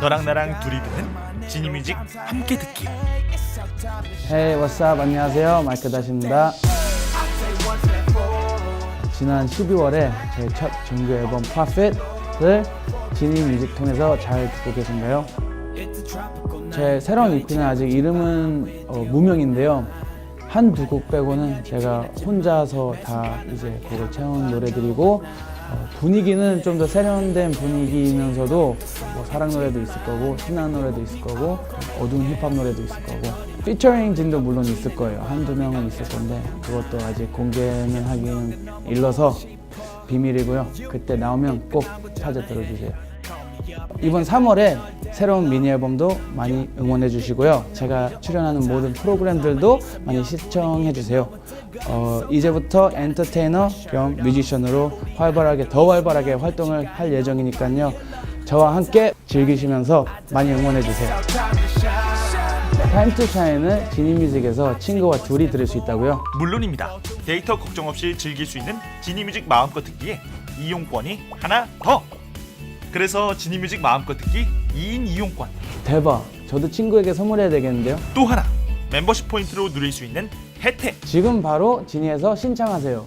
너랑 나랑 둘이 듣는 지니뮤직 함께 듣기 Hey, what's up? 안녕하세요. 마이크 다시입니다. 지난 12월에 제 첫 정규 앨범 Profit을 지니 뮤직 통해서 잘 듣고 계신가요? 제 새로운 EP는 아직 이름은 어, 무명인데요. 한두 곡 빼고는 제가 혼자서 다 이제 곡을 채운 노래들이고 어, 분위기는 좀 더 세련된 분위기이면서도 뭐 사랑 노래도 있을 거고 신나는 노래도 있을 거고 어두운 힙합 노래도 있을 거고 피처링 진도 물론 있을 거예요. 한두 명은 있을 건데 그것도 아직 공개는 하기는 일러서 비밀이고요. 그때 나오면 꼭 찾아 들어주세요 이번 3월에 새로운 미니 앨범도 많이 응원해 주시고요. 제가 출연하는 모든 프로그램들도 많이 시청해 주세요. 어, 이제부터 엔터테이너 겸 뮤지션으로 활발하게 더 활발하게 활동을 할 예정이니까요. 저와 함께 즐기시면서 많이 응원해 주세요. 타임 투 샤인은 지니뮤직에서 친구와 둘이 들을 수 있다고요. 물론입니다 데이터 걱정 없이 즐길 수 있는 지니뮤직 마음껏 듣기에 이용권이 하나 더 그래서 지니뮤직 마음껏 듣기 2인 이용권 대박. 저도 친구에게 선물해야 되겠는데요. 또 하나 멤버십 포인트로 누릴 수 있는 혜택 지금 바로 지니에서 신청하세요.